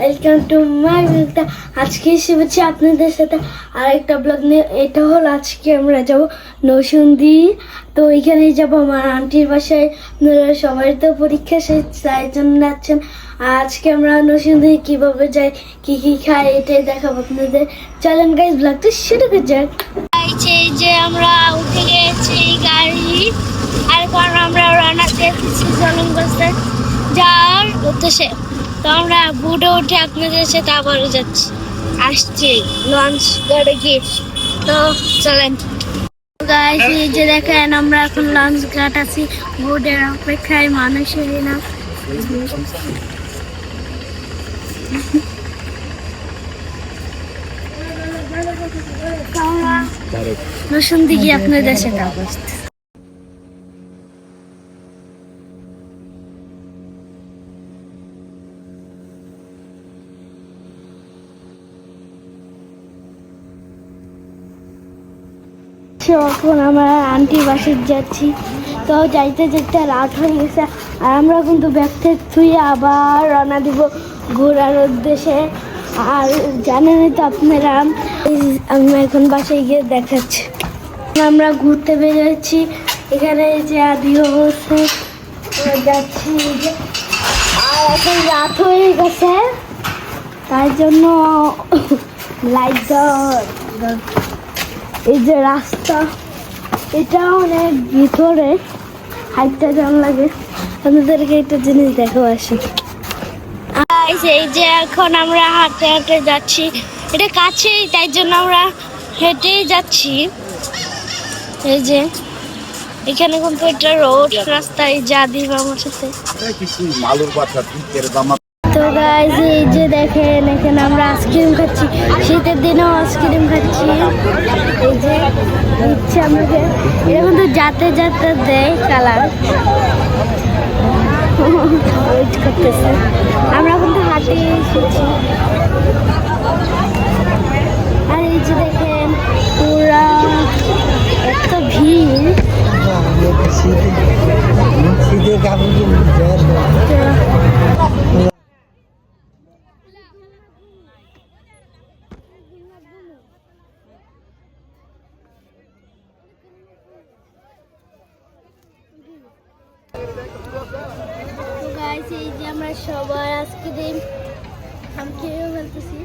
Welcome to my ব্লগটা আজকে এসে হচ্ছে আপনাদের সাথে আরেকটা ব্লগ নিয়ে। এটা হলো আজকে আমরা যাব নৌসুন্দি তো ওইখানে যাব আমার আন্টির বাসায়। আপনারা সবাই তো পরীক্ষা শেষ, তাই জন্য যাচ্ছেন। আজকে আমরা নৌসুন্দি কীভাবে যাই, কি কি খাই, এটাই দেখাবো আপনাদের। চলেন গাইজ ব্লগটা শুরু করে যাক। যে আমরা উঠে গেছি গাড়ি। আর আমরা রান্না দেখেছি জলঙ্গস্তে যাওয়ার উদ্দেশ্যে। তো আমরা বুটে উঠে আপনাদের সাথে আবারও যাচ্ছি। আসছি লঞ্চ গাড়ি গিয়ে। তো চলেন। গাইস এই যে দেখেন আমরা এখন লঞ্চ ঘাট আছি। বোর্ডের অপেক্ষায় মানুষেরই না। আমরা দিকে আপনাদের সাথে। আবার তো এখন আমরা আন্টির বাসে যাচ্ছি। তো যাইতে যাইতে রাত হয়ে গেছে। আর আমরা কিন্তু ব্যাগটা থুয়ে আবার রওনা দিব ঘোরার উদ্দেশ্যে। আর জানেনই তো আপনারা, এই আমি এখন বাসায় গিয়ে দেখাচ্ছি। আমরা ঘুরতে বেরিয়েছি। এখানে যে আদি অবস্থা। যাচ্ছি আর এখন রাত হয়ে গেছে। তাই জন্য লাইট দেওয়া। এই যে রাস্তা, এটা অনেক ভিতরে হাইটটা কেমন লাগে, আপনাদেরকে একটা জিনিস দেখো আসি। এই যে এখন আমরা হাঁটতে হাঁটতে যাচ্ছি, এটা কাছেই, তাই জন্য আমরা হেঁটেই যাচ্ছি। এই যে, এখানে কিন্তু এটা রোড, রাস্তায় যা দিব আমার সাথে মালুর গাইজ এই যে দেখেন, এখানে আমরা আইসক্রিম খাচ্ছি। শীতের দিনেও আইসক্রিম খাচ্ছি। এই যে দিচ্ছে আমাকে এরকম তো যাতে যাতে দেয় কালার ওয়েট করতেছে। আমরা কিন্তু হাতে এসেছি। তো গাইস এই যে আমরা সবাই আজকে দিন আমি খেয়েও ফেলতেছি।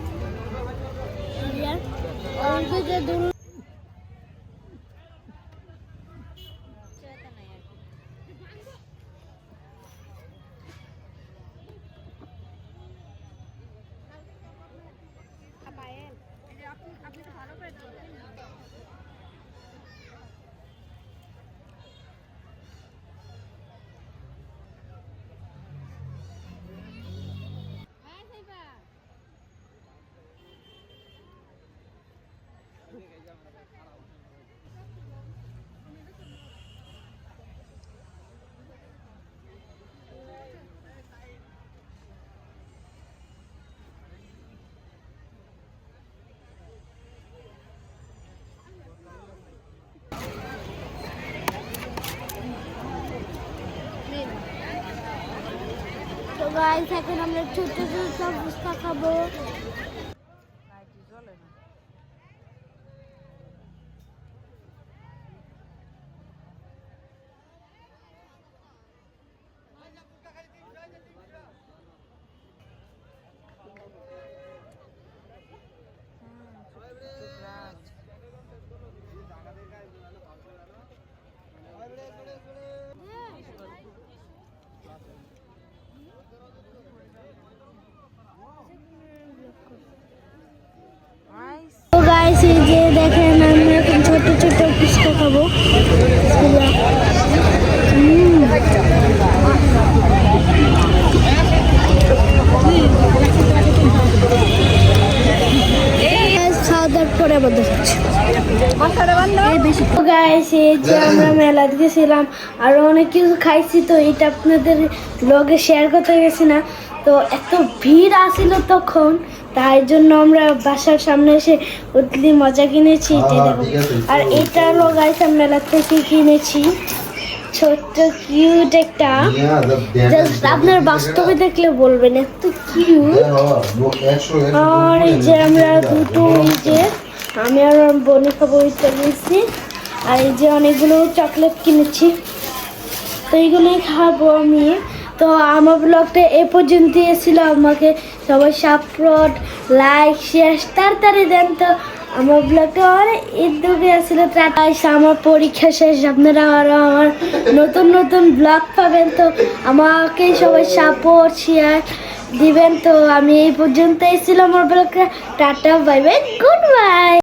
গাইস এখন আমরা ছোট ছোট ফুচকা খাব। পরে আবার দেখাচ্ছি যে আমরা মেলা গেছিলাম আরও অনেক কিছু খাইছি তো এটা আপনাদের ব্লগে শেয়ার করতে গেছি না। তো এত ভিড় আসিল তখন তাই জন্য আমরা বাসার সামনে এসে উতলি মজা কিনেছি এটাই দেখো। আর এটা আমি মেলা থেকে কিনেছি। ছোট্ট কিউট একটা। জাস্ট আপনার বাস্তবে দেখলে বলবেন এত কিউট আর এই যে আমরা দুটো এই যে আমি আর বোনে খাব নিয়েছি আর এই যে অনেকগুলো চকলেট কিনেছি। তো এইগুলোই খাব আমি। তো আমার ব্লগটা এ পর্যন্ত ছিল। আমাকে সবাই সাপোর্ট লাইক শেয়ার তাড়াতাড়ি দেন। তো আমার ব্লগটা অনেক টাটা এসে আমার পরীক্ষা শেষ। আপনারা আরও আমার নতুন নতুন ব্লগ পাবেন। তো আমাকে সবাই সাপোর্ট শেয়ার দিবেন। তো আমি এই পর্যন্ত এসেছিলাম আমার ব্লগটা tata bye bye good bye